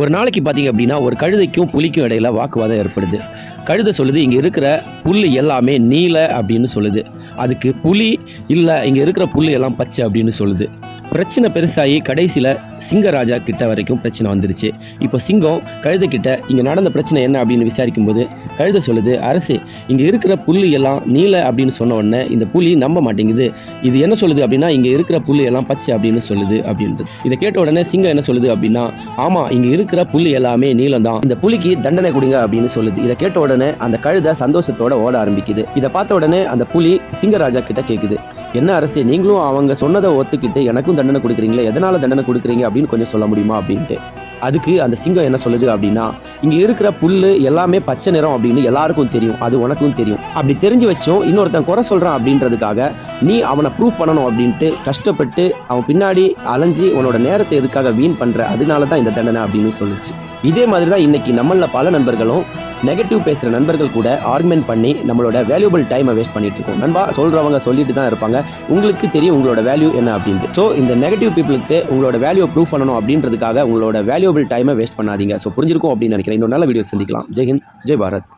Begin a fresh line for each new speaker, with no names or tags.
ஒரு நாளைக்கு பார்த்தீங்க அப்படின்னா ஒரு கழுதைக்கும் புலிக்கும் இடையில வாக்குவாதம் ஏற்படுது. கழுதை சொல்லுது இங்கே இருக்கிற புல் எல்லாமே நீல அப்படின்னு சொல்லுது. அதுக்கு புலி இல்லை இங்கே இருக்கிற புல் எல்லாம் பச்சை அப்படின்னு சொல்லுது. பிரச்சனை பெருசாகி கடைசியில் சிங்கராஜா கிட்ட வரைக்கும் பிரச்சனை வந்துருச்சு. இப்போ சிங்கம் கழுதை கிட்ட இங்கே நடந்த பிரச்சனை என்ன? அப்படின்னு விசாரிக்கும் போது கழுதை சொல்லுது அரசு இங்கே இருக்கிற புல் எல்லாம் நீல அப்படின்னு சொன்ன உடனே இந்த புலி நம்ப மாட்டேங்குது. இது என்ன சொல்லுது அப்படின்னா இங்கே இருக்கிற புல் எல்லாம் பச்சை அப்படின்னு சொல்லுது அப்படின்றது. இதை கேட்ட உடனே சிங்கம் என்ன சொல்லுது அப்படின்னா ஆமாம் இங்கே இருக்கிற புல் எல்லாமே நீலம் தான் இந்த புலிக்கு தண்டனை கொடுங்க அப்படின்னு சொல்லுது. இதை கேட்ட உடனே அந்த கழுதை சந்தோஷத்தோட ஓட ஆரம்பிக்குது. இதை பார்த்த உடனே அந்த புலி சிங்கராஜா கிட்ட கேட்குது என்ன அரசு நீங்களும் அவங்க சொன்னதை ஒத்துக்கிட்டு எனக்கும் தண்டனை கொடுக்குறீங்களே எதனால தண்டனை கொடுக்குறீங்க அப்படின்னு கொஞ்சம் சொல்ல முடியுமா அப்படின்ட்டு. அதுக்கு அந்த சிங்கம் என்ன சொல்லுது அப்படின்னா இங்கே இருக்கிற புல் எல்லாமே பச்சை நிறம் அப்படின்னு எல்லாருக்கும் தெரியும். அது உனக்கும் தெரியும். அப்படி தெரிஞ்சு வச்சும் இன்னொருத்தன் குறை சொல்கிறான் அப்படின்றதுக்காக நீ அவனை ப்ரூவ் பண்ணணும் அப்படின்ட்டு கஷ்டப்பட்டு அவன் பின்னாடி அலைஞ்சு உன்னோட நேரத்தை எதுக்காக வீண் பண்ணுற அதனால தான் இந்த தண்டனை அப்படின்னு சொல்லுச்சு. இதே மாதிரி தான் இன்னைக்கு நம்மள பல நண்பர்களும் நெகட்டிவ் பேசுகிற நண்பர்கள் கூட ஆர்குமெண்ட் பண்ணி நம்மளோட வேல்யூபிள் டைமை வேஸ்ட் பண்ணிட்டு இருக்கோம். நண்பா சொல்கிறவங்க சொல்லிட்டு தான் இருப்பாங்க. உங்களுக்கு தெரியும் உங்களோட வேல்யூ என்ன அப்படின்ட்டு. ஸோ இந்த நெகட்டிவ் பீப்புளுக்கு உங்களோட வேல்யூ ப்ரூவ் பண்ணணும் அப்படின்றதுக்காக உங்களோட வேல்யூபிள் டைமை வேஸ்ட் பண்ணாதீங்க. ஸோ புரிஞ்சிருக்கும் அப்படின்னு நினைக்கிறேன். இன்னொரு நல்ல வீடியோ சந்திக்கலாம். ஜெய் ஹிந்த் ஜெய் பாரத்.